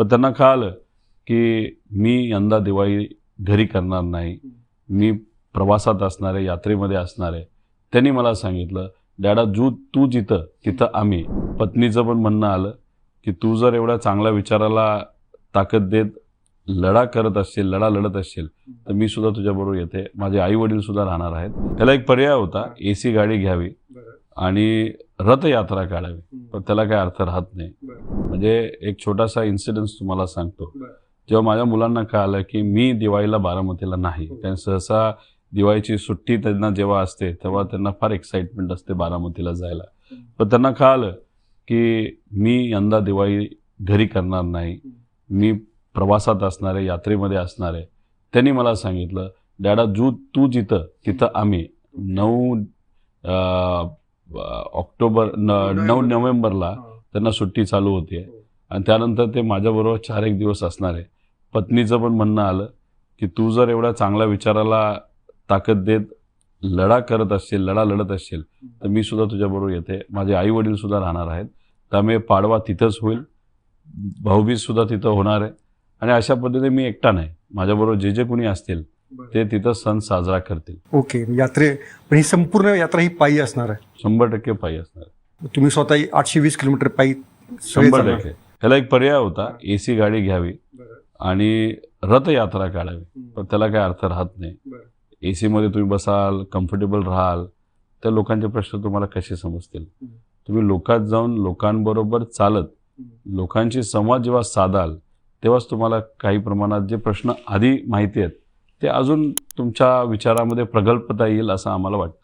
पण त्यांना कळालं की मी यंदा दिवाळी घरी करणार नाही. मी प्रवासात असणार आहे यात्रेमध्ये असणार आहे. त्यांनी मला सांगितलं डॅडा जू तू जिथं तिथं आम्ही. पत्नीचं पण म्हणणं आलं की तू जर एवढ्या चांगल्या विचाराला ताकद देत लढा करत असशील लढा लढत असशील तर मी सुद्धा तुझ्याबरोबर येते. माझे आई वडील सुद्धा राहणार आहेत. त्याला एक पर्याय होता ए सी गाडी घ्यावी. आणि रथयात्रा काढावी. पण त्याला काय अर्थ राहत नाही. म्हणजे एक छोटासा इन्सिडन्स तुम्हाला सांगतो. जेव्हा माझ्या मुलांना कळालं की मी दिवाळीला बारामतीला नाही हो. कारण सहसा दिवाळीची सुट्टी त्यांना जेव्हा असते तेव्हा त्यांना फार एक्साइटमेंट असते बारामतीला जायला. पण त्यांना कळालं की मी यंदा दिवाळी घरी करणार नाही. मी प्रवासात असणार आहे यात्रेमध्ये असणार. आहे त्यांनी मला सांगितलं डॅडा जू तू जिथं तिथं आम्ही नऊ ऑक्टोबर न नऊ नोव्हेंबरला त्यांना सुट्टी चालू होती. आणि त्यानंतर ते माझ्याबरोबर चार एक दिवस असणार आहे. पत्नीचं पण म्हणणं आलं की तू जर एवढ्या चांगल्या विचाराला ताकद देत लढा करत असशील लढा लढत असशील तर मी सुद्धा तुझ्याबरोबर येते. माझे आई वडील सुद्धा राहणार आहेत. त्यामुळे पाडवा तिथंच होईल. भाऊबीज सुद्धा तिथं होणार आहे. आणि अशा पद्धतीने मी एकटा नाही. माझ्याबरोबर जे जे कोणी असतील ते तिथं सण साजरा करतील. ओके यात्रे पण ही संपूर्ण यात्रा ही पायी असणार आहे? शंभर टक्के पायी असणार आहे. तुम्ही स्वतः आठशे वीस किलोमीटर पायी सगळे शंभर जाणार. टक्के. ह्याला एक पर्याय होता ए सी गाडी घ्यावी आणि रथयात्रा काढावी. पण त्याला काय अर्थ राहत नाही. बरं. ए सीमध्ये तुम्ही बसाल कम्फर्टेबल राहाल त्या लोकांचे प्रश्न तुम्हाला कसे समजतील? हम्म. तुम्ही लोकात जाऊन लोकांबरोबर चालत लोकांशी संवाद जेव्हा साधाल तेव्हाच तुम्हाला काही प्रमाणात जे प्रश्न आधी माहिती आहेत ते अजून तुमच्या विचारामध्ये प्रगल्भता येईल असं आम्हाला वाटतं.